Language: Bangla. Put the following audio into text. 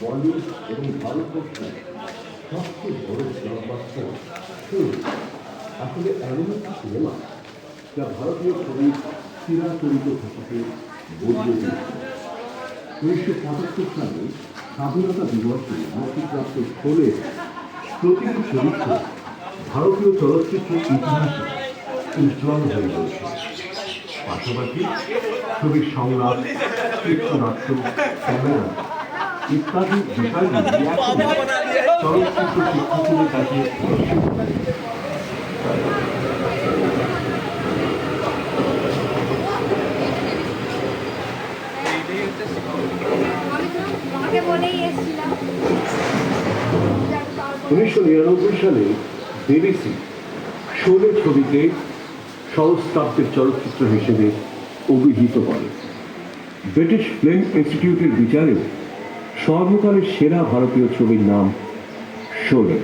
বলিউড এবং ভারতবর্ষের সবচেয়ে বড় ব্লকবাস্টার ফিল্ম আসলে এমন একটি সিনেমা যা ভারতীয় ছবির চিরাচরিত ভাষাকে বদলে দিয়েছে। উনিশশো পঁচাত্তর সালে স্বাধীনতা দিবসে মুক্তিপ্রাপ্ত শোলের প্রতিটি চরিত্র ভারতীয় চলচ্চিত্রের ইতিহাসে উজ্জ্বল হয়ে রয়েছে। পাশাপাশি ছবির সংলাপ, চিত্রনাট্য, ক্যামেরা ইত্যাদি চলচ্চিত্র শিক্ষার্থীদের কাছে উনিশশো নিরানব্বই সালে বিবিসি শোলে ছবিকে সহস্তাব্দের চলচ্চিত্র হিসেবে অভিহিত করে। ব্রিটিশ ফিল্ম ইনস্টিটিউটের বিচারে সর্বকালের সেরা ভারতীয় ছবির নাম শোলে।